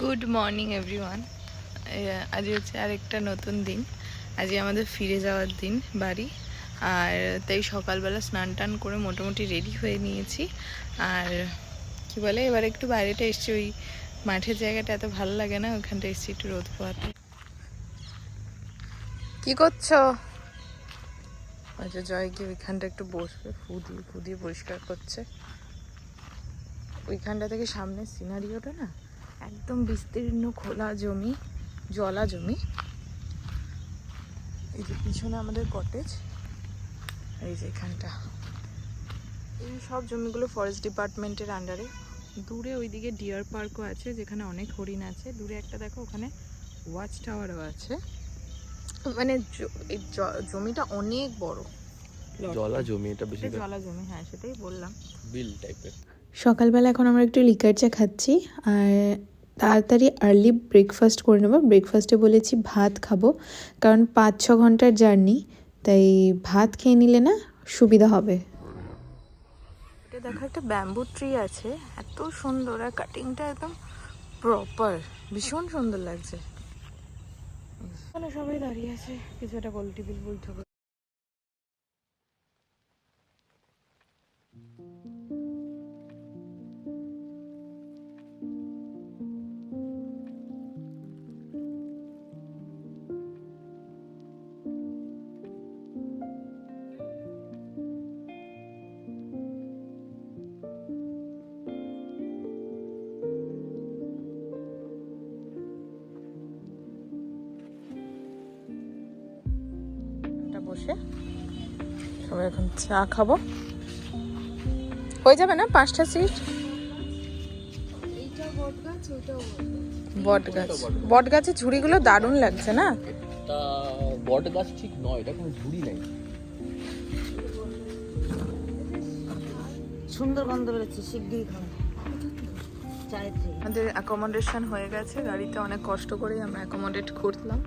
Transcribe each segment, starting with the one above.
Good morning everyone আজ হচ্ছে আরেকটা নতুন দিন। আজকে আমাদের ফিরে যাওয়ার দিন বাড়ি। আর তাই সকালবেলা স্নান টান করে মোটামুটি রেডি হয়ে নিয়েছি। আর কি বলে, এবার একটু বাইরেটা এসছি, ওই মাঠের জায়গাটা এত ভালো লাগে না, ওখানটা এসছি একটু রোদ পোয়াতে কি করছ? আচ্ছা জয় কি ওইখানটা একটু বসবে ফু দিয়ে ফু দিয়ে পরিষ্কার করছে। ওইখানটা থেকে সামনের সিনারিওটা না? একদম বিস্তীর্ণ খোলা জমি জলা জমি। এই যে পিছনে আমাদের কটেজ এই যে এখানটা। এই সব জমিগুলো ফরেস্ট ডিপার্টমেন্টের আন্ডারে দূরে ওইদিকে ডিয়ার পার্কও আছে যেখানে অনেক হরিণ আছে। দূরে একটা দেখো ওখানে ওয়াচ টাওয়ারও আছে। মানে এই জমিটা অনেক বড়। জলা জমি এটা বেশি জলা জমি হ্যাঁ সেটাই বললাম। বিল টাইপের সকালবেলা এখন আমরা একটু লিকার চা খাচ্ছি আর তাড়াতাড়ি আর্লি ব্রেকফাস্ট করে নেব। ব্রেকফাস্টে বলেছি ভাত খাব কারণ পাঁচ ছ ঘণ্টার জার্নি তাই ভাত খেয়ে নিলে না সুবিধা হবে। এটা দেখো একটা ব্যাম্বু ট্রি আছে এত সুন্দর আর কাটিংটা একদম প্রপার ভীষণ সুন্দর লাগছে। সবাই দাঁড়িয়ে আছে কিছু একটা গোল টিবিল বলতে বসে। সবাই এখন চা খাব। হয়ে যাবে না পাঁচটা সিট? বট গাছ বট গাছের ঝুড়িগুলো দারুণ লাগছে না? তা বট গাছ ঠিক নয় এটা কোনো ঝুড়ি নেই। সুন্দর গন্ধ বেরোচ্ছে শিগগিরই খাও আমাদের অ্যাকোমোডেশন হয়ে গেছে গাড়িতে অনেক কষ্ট করেই আমরা অ্যাকোমোডেট করলাম।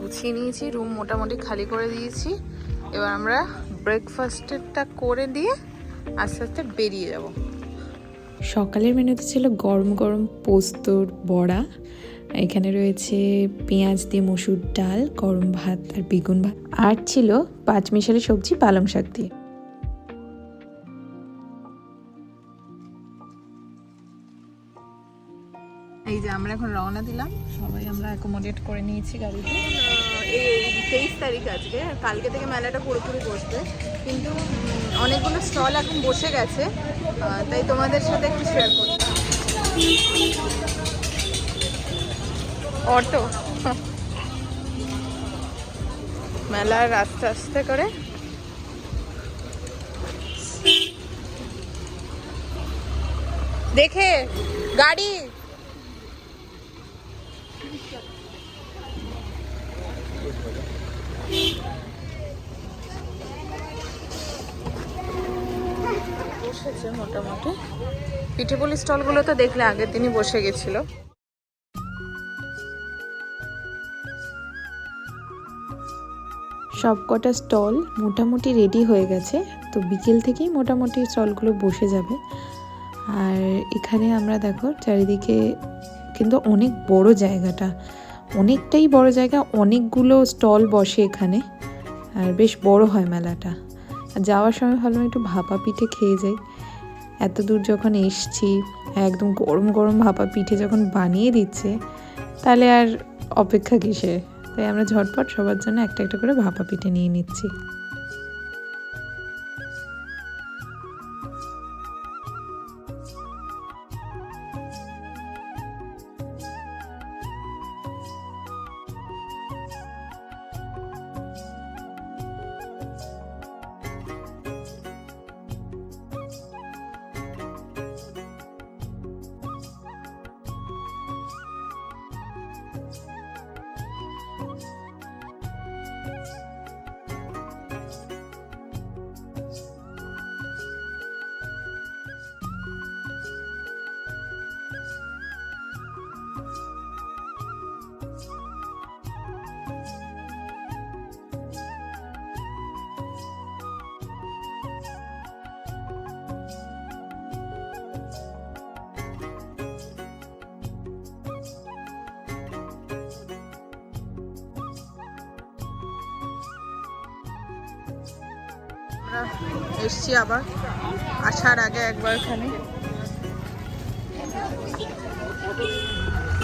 গুছিয়ে নিয়েছি রুম মোটামুটি খালি করে দিয়েছি। এবার আমরা ব্রেকফাস্টেরটা করে দিয়ে আস্তে আস্তে বেরিয়ে যাব। সকালের মেনুতে ছিল গরম গরম পোস্তর বড়া। এখানে রয়েছে পেঁয়াজ দিয়ে মসুর ডাল, গরম ভাত আর বেগুন ভাত। আর ছিল পাঁচমিশালি সবজি পালং শাক দিয়ে। এই যে আমরা এখন রওনা দিলাম। সবাই আমরা অ্যাকোমোডেট করে নিয়েছি গাড়িতে। এই তেইশ তারিখ আজকে। কালকে থেকে মেলাটা পুরোপুরি বসবে। কিন্তু অনেকগুলো স্টল এখন বসে গেছে। তাই তোমাদের সাথে একটু শেয়ার করছি। অটো। মেলার আস্তে আস্তে করে। দেখে গাড়ি। বসেছে মোটামুটি। পিঠেপুলি স্টলগুলো তো দেখলে আগের দিনই বসে গেছিল। সব কটা স্টল মোটামুটি রেডি হয়ে গেছে, তো বিকেল থেকেই মোটামুটি স্টলগুলো বসে যাবে। আর এখানে আমরা দেখো চারিদিকে কিন্তু অনেক বড় জায়গাটা। অনেকটাই বড় জায়গা, অনেকগুলো স্টল বসে এখানে, আর বেশ বড় হয় মেলাটা। যাওয়ার সময় ভাবলাম একটু ভাপা পিঠে খেয়ে যাই। এত দূর যখন এসছি, একদম গরম গরম ভাপা পিঠে যখন বানিয়ে দিচ্ছে, তাহলে আর অপেক্ষা কিসের? তাই আমরা ঝটপট সবার জন্য একটা একটা করে ভাপা পিঠে নিয়ে নিচ্ছি। এসছি আবার আসার আগে একবার এখানে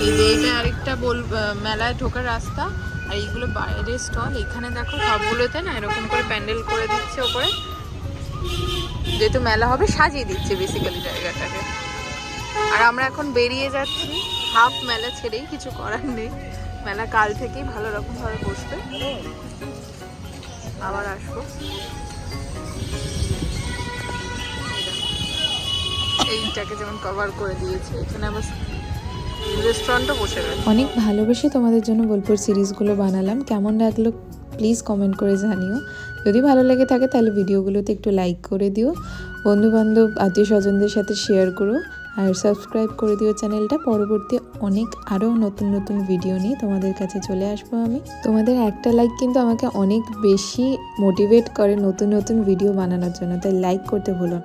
এই যে এটা আরেকটা বল মেলায় ঢোকার রাস্তা, আর এইগুলো বাইরের স্টল, এখানে দেখো সবগুলোতে না এরকম করে প্যান্ডেল করে দিচ্ছে ওপরে। যেহেতু মেলা হবে, সাজিয়ে দিচ্ছে বেসিক্যালি জায়গাটাকে। আর আমরা এখন বেরিয়ে যাচ্ছি হাফ মেলা ছেড়েই কিছু করার নেই। মেলা কাল থেকেই ভালো রকম ভাবে বসবে। আবার আসব। যেমন কভার করে দিয়েছে, এখানে আবার বসে অনেক ভালোবেসে তোমাদের জন্য বোলপুর সিরিজগুলো বানালাম। কেমন লাগল প্লিজ কমেন্ট করে জানিও। যদি ভালো লেগে থাকে তাহলে ভিডিওগুলোতে একটু লাইক করে দিও। বন্ধু বান্ধব আত্মীয় স্বজনদের সাথে শেয়ার করো। আর সাবস্ক্রাইব করে দিও চ্যানেলটা পরবর্তী অনেক আরও নতুন নতুন ভিডিও নিয়ে তোমাদের কাছে চলে আসব আমি। তোমাদের একটা লাইক কিন্তু আমাকে অনেক বেশি মোটিভেট করে নতুন নতুন ভিডিও বানানোর জন্য। তাই লাইক করতে ভুলো